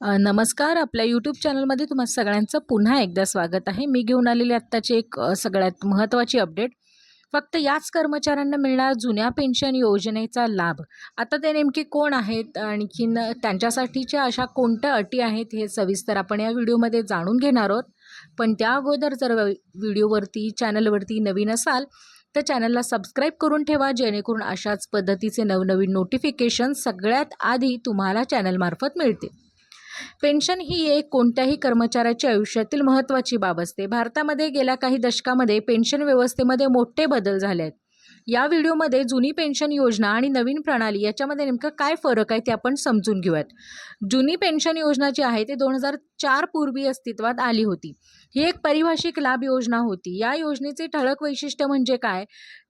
नमस्कार. आपल्या यूट्यूब चॅनलमध्ये तुम्हा सगळ्यांचं पुन्हा एकदा स्वागत आहे. मी घेऊन आलेली आत्ताची एक सगळ्यात महत्त्वाची अपडेट फक्त याच कर्मचाऱ्यांना मिळणार जुन्या पेन्शन योजनेचा लाभ. आता ते नेमके कोण आहेत? आणखीन त्यांच्यासाठीच्या अशा कोणत्या अटी आहेत हे सविस्तर आपण या व्हिडिओमध्ये जाणून घेणार आहोत. पण त्या अगोदर जर व्हिडिओवरती चॅनलवरती नवीन असाल तर चॅनलला सबस्क्राईब करून ठेवा. जेणेकरून अशाच पद्धतीचे नवनवीन नोटिफिकेशन सगळ्यात आधी तुम्हाला चॅनलमार्फत मिळतील. पेन्शन ही एक कोणत्याही कर्मचाऱ्याच्या आयुष्यातील महत्त्वाची बाब असते. भारतामध्ये गेल्या काही दशकामध्ये पेन्शन व्यवस्थेमध्ये मोठे बदल झाले आहेत. या व्हिडिओमध्ये जुनी पेन्शन योजना आणि नवीन प्रणाली याच्यामध्ये नेमकं काय फरक आहे ते आपण समजून घेऊयात. जुनी पेन्शन योजना जी आहे ती दोन हजार चार पूर्वी अस्तित्वात आली होती. ही एक परिभाषिक लाभ योजना होती. या योजनेचे ठळक वैशिष्ट्य म्हणजे काय?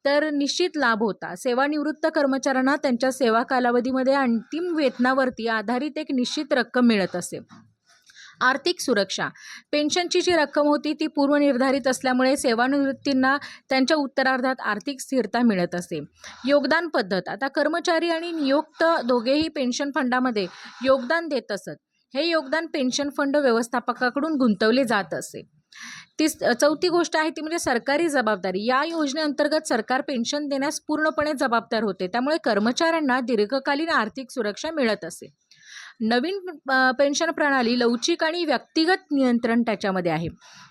तर निश्चित लाभ होता. सेवानिवृत्त कर्मचाऱ्यांना त्यांच्या सेवा कालावधीमध्ये अंतिम वेतनावरती आधारित एक निश्चित रक्कम मिळत असे. आर्थिक सुरक्षा. पेन्शनची जी रक्कम होती ती पूर्वनिर्धारित असल्यामुळे सेवानिवृत्तींना त्यांच्या उत्तरार्धात आर्थिक स्थिरता मिळत असे. योगदान पद्धत. आता कर्मचारी आणि नियुक्त दोघेही पेन्शन फंडामध्ये योगदान देत असत. हे योगदान पेन्शन फंड व्यवस्थापकाकडून गुंतवले जात असे. तीस चौथी गोष्ट आहे ती म्हणजे सरकारी जबाबदारी. या योजनेअंतर्गत सरकार पेन्शन देण्यास पूर्णपणे जबाबदार होते. त्यामुळे कर्मचाऱ्यांना दीर्घकालीन आर्थिक सुरक्षा मिळत असे. नवीन पेन्शन प्रणाली लवचिक आणि व्यक्तिगत नियंत्रण त्याच्यामध्ये आहे.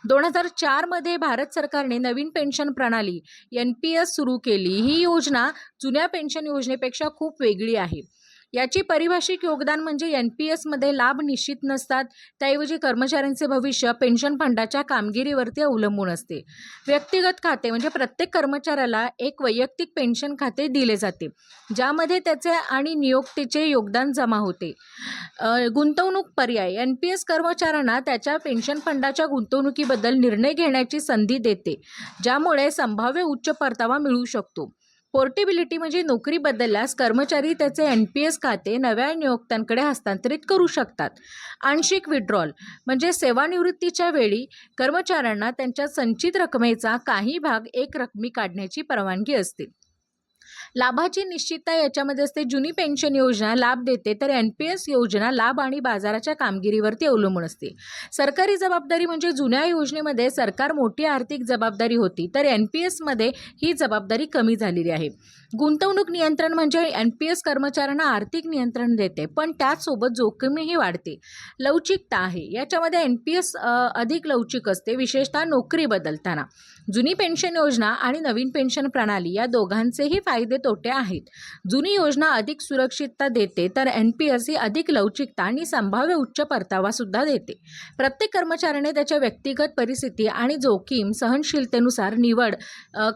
दोन हजार चारमध्ये भारत सरकारने नवीन पेन्शन प्रणाली एन पी एस सुरू केली. ही योजना जुन्या पेन्शन योजनेपेक्षा खूप वेगळी आहे. याची परिभाषिक योगदान म्हणजे एन पी एसमध्ये लाभ निश्चित नसतात. त्याऐवजी कर्मचाऱ्यांचे भविष्य पेन्शन फंडाच्या कामगिरीवरती अवलंबून असते. व्यक्तिगत खाते म्हणजे प्रत्येक कर्मचाऱ्याला एक वैयक्तिक पेन्शन खाते दिले जाते ज्यामध्ये त्याचे आणि नियोक्तीचे योगदान जमा होते. गुंतवणूक पर्याय. एन पी एस कर्मचाऱ्यांना त्याच्या पेन्शन फंडाच्या गुंतवणुकीबद्दल निर्णय घेण्याची संधी देते ज्यामुळे संभाव्य उच्च परतावा मिळू शकतो. पोर्टेबिलिटी म्हणजे नोकरी बदलल्यास कर्मचारी त्याचे एन पी एस खाते नव्या नियोक्त्यांकडे हस्तांतरित करू शकतात. आंशिक विड्रॉल म्हणजे सेवानिवृत्तीच्या वेळी कर्मचाऱ्यांना त्यांच्या संचित रकमेचा काही भाग एक रकमी काढण्याची परवानगी असते. लाभाची निश्चितता याच्यामध्ये असते. जुनी पेन्शन योजना लाभ देते तर एन पी एस योजना लाभ आणि बाजाराच्या कामगिरीवरती अवलंबून असते. सरकारी जबाबदारी म्हणजे जुन्या योजनेमध्ये सरकार मोठी आर्थिक जबाबदारी होती तर एन पी एसमध्ये ही जबाबदारी कमी झालेली आहे. गुंतवणूक नियंत्रण म्हणजे एन पी एस कर्मचाऱ्यांना आर्थिक नियंत्रण देते पण त्याचसोबत जोखीमही वाढते. लवचिकता आहे. याच्यामध्ये एन पी एस अधिक लवचिक असते विशेषतः नोकरी बदलताना. जुनी पेन्शन योजना आणि नवीन पेन्शन प्रणाली या दोघांचेही फायदे फायदे तोटे आहेत. जुनी योजना अधिक सुरक्षितता देते तर एन पी एस ही अधिक लवचिकता आणि संभाव्य उच्च परतावासुद्धा देते. प्रत्येक कर्मचाऱ्याने त्याच्या व्यक्तिगत परिस्थिती आणि जोखीम सहनशीलतेनुसार निवड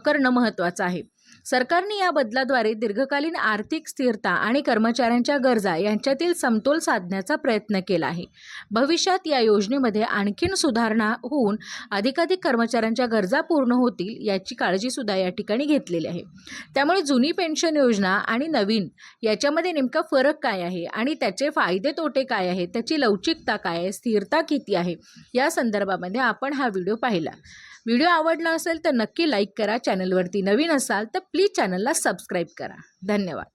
करणं महत्त्वाचं आहे. सरकारने या बदलाद्वारे दीर्घकालीन आर्थिक स्थिरता आणि कर्मचाऱ्यांच्या गरजा यांच्यातील समतोल साधण्याचा प्रयत्न केला आहे. भविष्यात या योजनेमध्ये आणखीन सुधारणा होऊन अधिकाधिक कर्मचाऱ्यांच्या गरजा पूर्ण होतील याची काळजीसुद्धा या ठिकाणी घेतलेली आहे. त्यामुळे जुनी पेन्शन योजना आणि नवीन याच्यामध्ये नेमका फरक काय आहे आणि त्याचे फायदे तोटे काय आहेत त्याची लवचिकता काय आहे स्थिरता किती आहे या संदर्भामध्ये आपण हा व्हिडिओ पाहिला. व्हिडिओ आवडला असेल तर नक्की लाईक करा चॅनलवरती नवीन असाल तर प्लीज चॅनलला सबस्क्राईब करा. धन्यवाद.